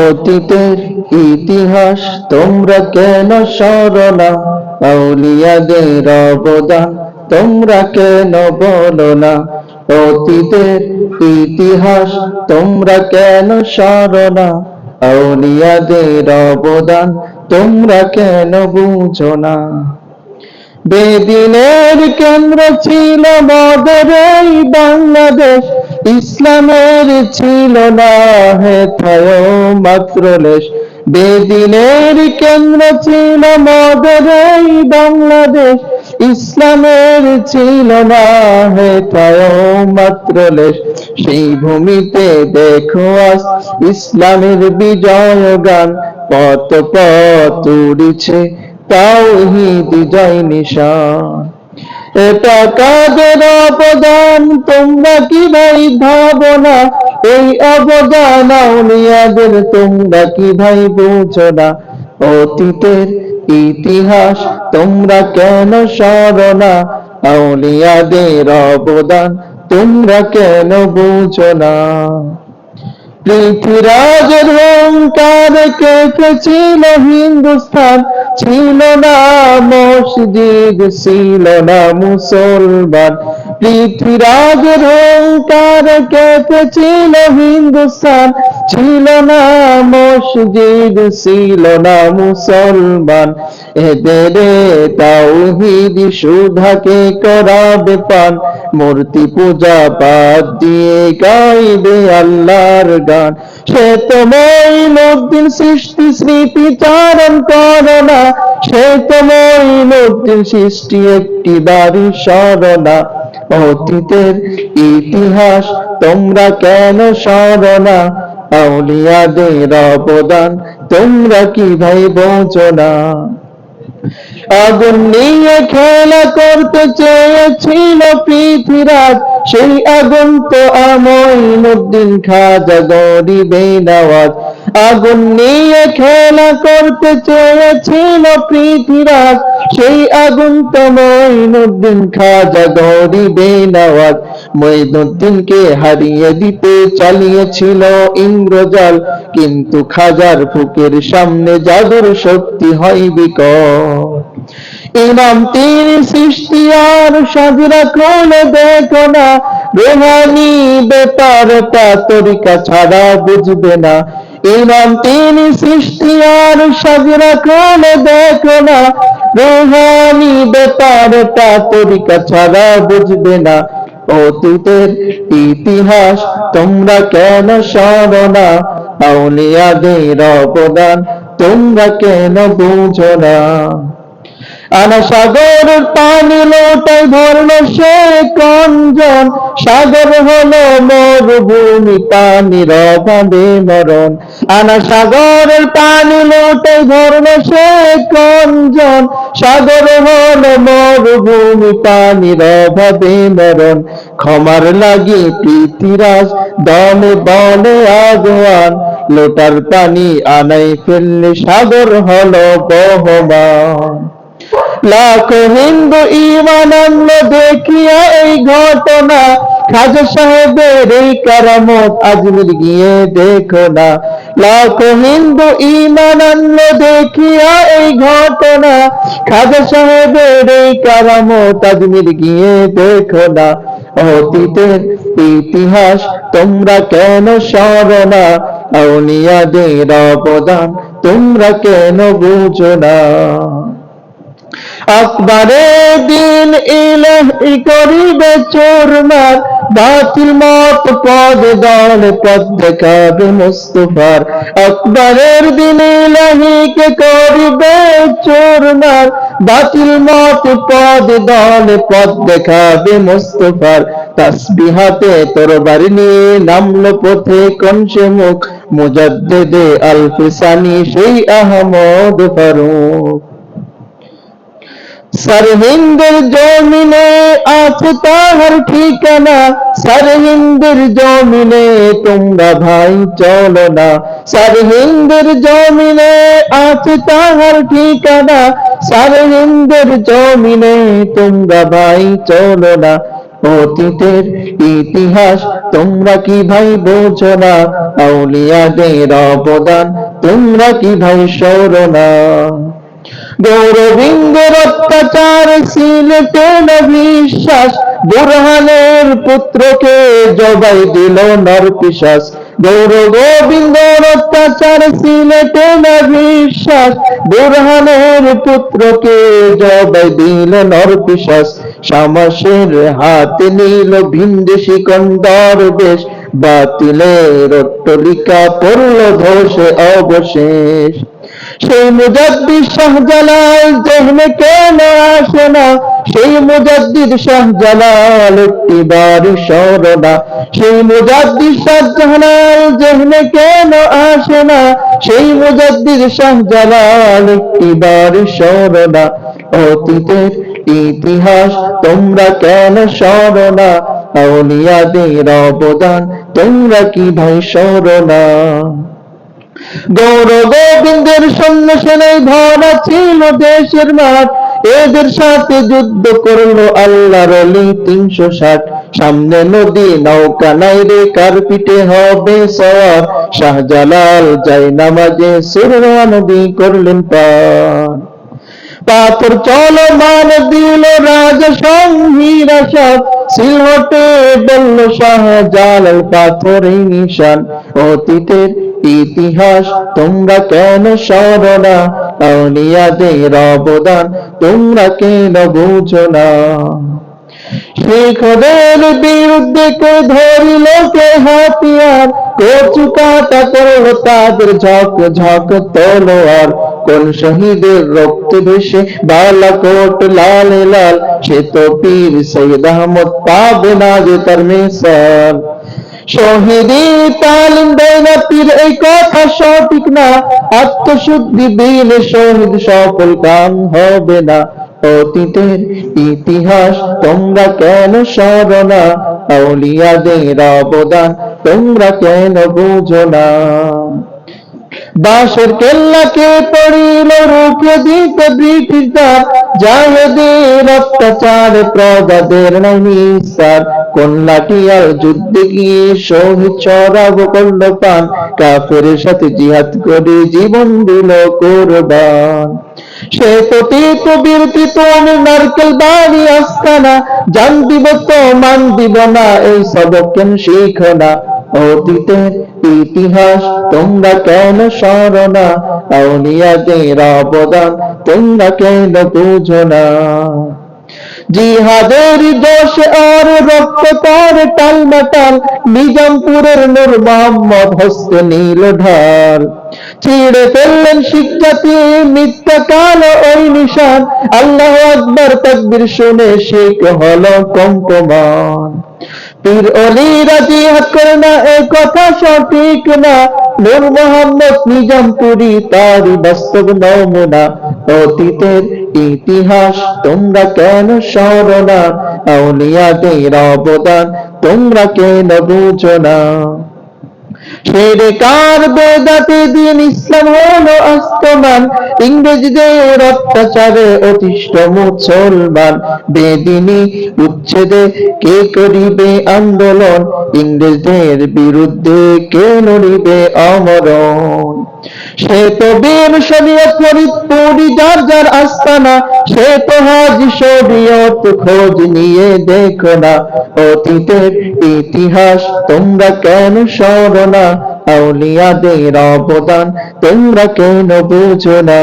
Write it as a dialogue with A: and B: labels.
A: অতীতের ইতিহাস তোমরা কেন স্মরণা আউলিয়াদের অবদান তোমরা কেন বলো না অতীতের ইতিহাস তোমরা কেন স্মরণা আউলিয়াদের অবদান তোমরা কেন বুঝো না বেদিনের কেন্দ্র ছিল মদের বাংলাদেশ। ইসলামের ছিল না মাত্র লেশ বেদিনের কেন্দ্র ছিল মদের বাংলাদেশ। ইসলামের ছিল না হেথায় মাত্র লেশ সেই ভূমিতে দেখো আজ ইসলামের বিজয় গান। পত পত উড়িছে তাওহীদ জয় নিশান। এটা কাদের অবদান, তোমরা কি ভাই ভাবনা? এই অবদান আউলিয়াদের তোমরা কি ভাই বুঝো না? অতীতের ইতিহাস তোমরা কেন স্মরণা আউলিয়াদের অবদান, তোমরা কেন বুঝো না? পৃথিবীরাজের অহংকার কেঁপেছিল হিন্দুস্তান ছিল না মসজিদ, ছিল না মুসলমান। পৃথিবীরাজের অহংকার কেঁপেছিল হিন্দুস্তান। ছিল না মসজিদ, ছিল না মুসলমান। এদের তাওহীদ সুধাকে করাবে পান। মূর্তি পূজা বাদ দিয়ে গাইবে আল্লাহর গান। সে তো সৃষ্টি, স্মৃতি চারণ করোনা সে তো সৃষ্টি, একটি দাবি স্মরণা অতীতের ইতিহাস তোমরা কেন স্মরণা আউলিয়াদের অবদান তোমরা কি ভাই বোঝো না? আগুন নিয়ে খেলা করতে চেয়েছিল পৃথিবীরাজ সেই আগুন তো আমইনুদ্দিন খাজা গরিবে নওয়াজ। আগুন নিয়ে খেলা করতে চেয়েছিল পৃথিবীরাজ সেই আগুন তো মঈনুদ্দিন খাজা গরিবে নওয়াজ। মঈনুদ্দিনকে হারিয়ে দিতে চালিয়েছিল ইন্দ্রজাল, কিন্তু খাজার বুকের সামনে জাদুর শক্তি হয় বিকট। ইমাম সৃষ্টি আর দেখো না, রোহানি বেপারটা তরিকা ছাড়া বুঝবে না। ইমাম তিন সৃষ্টি আর সাজরা কোলে দেখো না, রোহানি বেপারটা তরিকা ছাড়া বুঝবে না। অতীতের ইতিহাস তোমরা কেন স্মরণা আউলিয়াদের অবদান তোমরা কেন বুঝো না? আনা সাগর পানি লোটায় ভরল সে কঞ্জন সাগর হলো মরুভূমি, পানির অভাবে মরণ। আনা সাগরের পানি লোটায় ভরল সে কঞ্জন সাগর হলো মরুভূমি মরণ। ক্ষমার লাগে পৃথিরাজ দলে বলে আগুয়ান। লোটার পানি আনাই ফেললে সাগর হলো বহমান। লাখ হিন্দু ইমান আনলো দেখিয়া এই ঘটনা। খাজা সাহেবের এই কারামত আজমির গিয়ে দেখো না। লাখ হিন্দু ইমান আনলো দেখিয়া এই ঘটনা। খাজা সাহেবের এই কারামত আজমির গিয়ে দেখো না। অতীতের ইতিহাস তোমরা কেন স্মরণা আউলিয়াদের অবদান তোমরা কেন বুঝো না? আকবরে দিন ইলাহি করিবে চোরমার বাতিল মত পদ দল পদ দেখাবে মুস্তফার। আকবরের দিন ইলাহিকে করিবে চোরমার বাতিল মত পদ দল পদ দেখাবে মুস্তফার। তাসবিহাতে তরবার নিয়ে নামলো পথে কনসে মুখ। মুজাদ্দেদে আলফিসানি সেই আহমদ ফারুক। সরহিন্দের জমিনে আছে তাহার ঠিকানা সরহিন্দের জমিনে তোমরা ভাই চলো না সরহিন্দের জমিনে আছে তাহার ঠিকানা সরহিন্দের জমিনে তোমরা ভাই চলো না অতীতের ইতিহাস তোমরা কি ভাই বোঝো না আউলিয়াদের অবদান তোমরা কি ভাই সরো না গৌরবিন্দের অত্যাচার সিলেটে না বিশ্বাস বুরহানের পুত্রকে জবাই দিল নর পিশাস গৌর গোবিন্দর অত্যাচার সিলেটে না বিশ্বাস বুরহানের পুত্রকে জবাই দিল নর পিশাস শামাসের হাত নিল ভিনদেশি কন্দর দেশ বাতিলের অট্টলিকা পড়ল ধসে অবশেষ। সেই মুজাদ্দিদ শাহজালাল জেহনে কেন আসে না? সেই মুজাদ্দিদ শাহজালাল একটি বার স্মরণা সেই মুজাদ্দিদ শাহজালাল জেহনে কেন আসে না? সেই মুজাদ্দিদ শাহজালাল একটি বার স্মরণা অতীতের ইতিহাস তোমরা কেন স্মরণা আউলিয়াদের অবদান তোমরা কি ভাই স্মরণা গৌর গোবিন্দের সৈন্য সেনাই ভরা ছিল দেশের মাঠ। এদের সাথে যুদ্ধ করল আল্লাহর তিনশো ষাট। সামনে নদী, নৌকা নাই রে কার পিঠে হবে সওয়ার। শাহজালাল যাই নামাজে সুরমা নদী করলেন পার। পাথর চলো মান দিল রাজ সংহীরা সব সিলহটে বলল শাহজালাল পাথরেই নিশান। অতীতের ইতিহাস, তোমরা কেন স্মরণা আউলিয়াদের অবদান, তোমরা কেন বুঝো না? শেখদের বিরুদ্ধে কে ধরিল কে হাতিয়ার? কচু কাটা করল তাদের ঝক ঝক তলোয়ার। কোন শহীদের রক্ত ভেসে, বালাকোট লাল লাল, সে তো পীর সৈয়দ আহমদ পাবে না যে তার মিসাল শহীদি তালিম দেয় না পীর, এই কথা সঠিক না। আত্মশুদ্ধি দিলে শহীদ সফল কাম হবে না। অতীতের ইতিহাস তোমরা কেন স্মরণা আউলিয়াদের অবদান তোমরা কেন বুঝো না? বাঁশের কেল্লাকে পড়িল রুখে দিতে ব্রিটিশরা জাহেদের অত্যাচার, প্রজাদের নাই নিস্তার। কোন যুদ্ধে গিয়ে শহীদ চড়াব করল পান কাফের সাথে জিহাদ করে জীবন দিল কোরবান। সে পতিত বীরতিত আমি নারকেল বাড়ি আস্তানা। জান দিব তো, মান দিব না, এই সবক কেন শিখো না? অতীতের ইতিহাস, তোমরা কেন স্মরণা আউলিয়াদের অবদান, তোমরা কেন বুঝো না? জিহাদের দোষ আর রক্ত তার টালমাটাল, নিজামপুরের নূর মোহাম্মদ হস্তে নীল ঢাল। ছিঁড়ে ফেললেন শিক্ষাতে মিথ্যা কালো ওই নিশান, আল্লাহ আকবর তকবির শুনে শেখ হলো কম্পমান। পীর অলি রাজি হাত করে না, এ কথা সঠিক না। নূর মোহাম্মদ নিজামপুরি তারই বাস্তব নমুনা। অতীতের ইতিহাস তোমরা কেন স্মরণা আউলিয়াদের অবদান তোমরা কেন বুঝো না? ছেড়ে কার বেদাতে দিন ইসলাম হলো আস্তমান। ইংরেজদের অত্যাচারে অতিষ্ঠ মুসলমান। বেদিনী উচ্ছেদে কে করিবে আন্দোলন? ইংরেজদের বিরুদ্ধে কে লড়িবে অমরণ সে তো বীর শরীয়ত ফরিদপুরি, যার যার আস্তানা, সে তো হাজ শরীয়ত খোঁজ নিয়ে দেখো না। অতীতের ইতিহাস তোমরা কেন স্মরণা আউলিয়াদের অবদান তোমরা কেন বুঝো না?